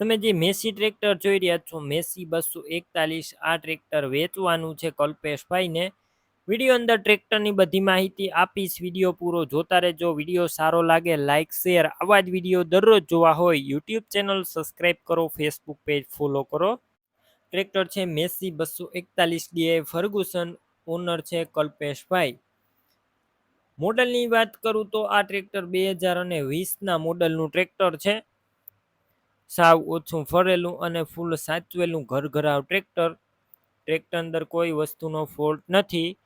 તમે જે Massey tractor જોઈ રહ્યા છો, મેસી બસો એકતાલીસ, આ ટ્રેક્ટર વેચવાનું છે કલ્પેશભાઈને વીડિયો અંદર ટ્રેક્ટરની બધી માહિતી આપીશ, વીડિયો પૂરો જોતા રહેજો, વીડિયો સારો લાગે લાઇક શેર, આવા જ વીડિયો દરરોજ જોવા હોય, યુટ્યુબ ચેનલ સબસ્ક્રાઈબ કરો, ફેસબુક પેજ ફોલો કરો. ટ્રેક્ટર છે મેસી બસો એકતાલીસ ડીએ ફર્ગુસન, ઓનર છે કલ્પેશભાઈ. મોડલની વાત કરું તો આ ટ્રેક્ટર બે હજાર અને વીસના મોડલનું ટ્રેક્ટર છે. સાવ ઓછું ફરેલું અને ફૂલ સાચવેલું ઘરઘરાવ ટ્રેક્ટર ટ્રેક્ટર અંદર કોઈ વસ્તુનો ફોલ્ટ નથી.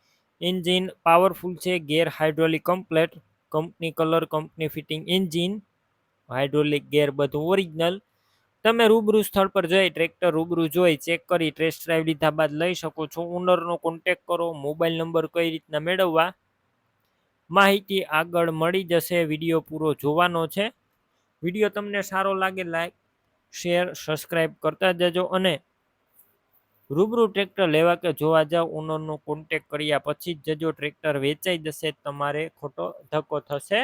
એન્જિન પાવરફુલ છે, gear hydraulic complete company colour company fitting engine hydraulic gear બધું ઓરિજિનલ તમે રૂબરૂ સ્થળ પર જઈ ટ્રેક્ટર રૂબરૂ જોઈ ચેક કરી ટેસ્ટ ડ્રાઈવ લીધા બાદ લઈ શકો છો. ઓનરનો કોન્ટેક કરો મોબાઈલ નંબર કઈ રીતના મેળવવા. માહિતી આગળ મળી જશે, વીડિયો પૂરો જોવાનો છે. વીડિયો તમને સારો લાગે લાઈક શેર સબસ્ક્રાઈબ કરતા જજો અને રૂબરૂ ટ્રેક્ટર લેવા કે જોવા જાવ ઓનરનો કોન્ટેક કર્યા પછી જ જજો ટ્રેક્ટર વેચાઈ જશે, તમારે ખોટો ધક્કો થશે.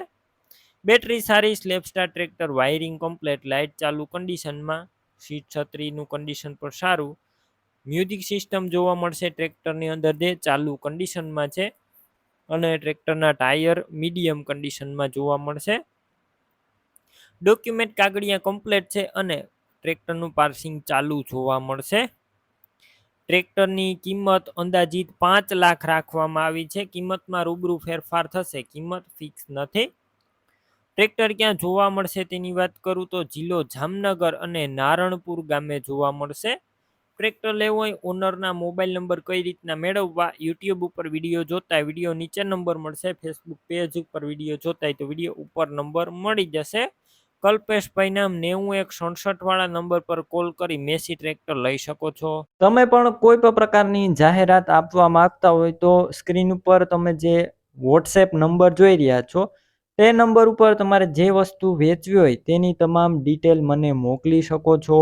બેટરી સારી self start tractor wiring complete light ચાલુ કન્ડિશનમાં સીટ છત્રીનું કન્ડિશન પણ સારું. મ્યુઝિક સિસ્ટમ જોવા મળશે ટ્રેક્ટરની અંદર જે ચાલુ કન્ડિશનમાં છે અને ટ્રેક્ટરના ટાયર મીડિયમ કન્ડિશનમાં જોવા મળશે. ડોક્યુમેન્ટ કાગળિયા કમ્પ્લેટ છે અને ટ્રેક્ટરનું પાર્સિંગ ચાલુ જોવા મળશે. ટ્રેક્ટરની કિંમત અંદાજિત પાંચ લાખ રાખવામાં આવી છે. કિંમતમાં રૂબરૂ ફેરફાર થશે. કિંમત ફિક્સ નથી. ટ્રેક્ટર ક્યાં જોવા મળશે તેની વાત કરું તો જિલ્લો જામનગર અને નારણપુર ગામે જોવા મળશે. ટ્રેક્ટર લેવું હોય ઓનરના મોબાઈલ નંબર કઈ રીતના મેળવવા, યુટ્યુબ ઉપર વીડિયો જોતા વીડિયો નીચે નંબર મળશે, ફેસબુક પેજ ઉપર વીડિયો જોતા તો વીડિયો ઉપર નંબર મળી જશે. કલ્પેશભાઈ નામ નેવું એક સડસઠ વાળા નંબર પર કોલ કરી મેસી ટ્રેક્ટર લઈ શકો છો. તમે પણ કોઈ પણ પ્રકારની જાહેરાત આપવા માંગતા હોય તો સ્ક્રીન ઉપર તમે જે વોટ્સએપ નંબર જોઈ રહ્યા છો, તે નંબર ઉપર તમારે જે વસ્તુ વેચવી હોય તેની તમામ ડિટેલ મને મોકલી શકો છો.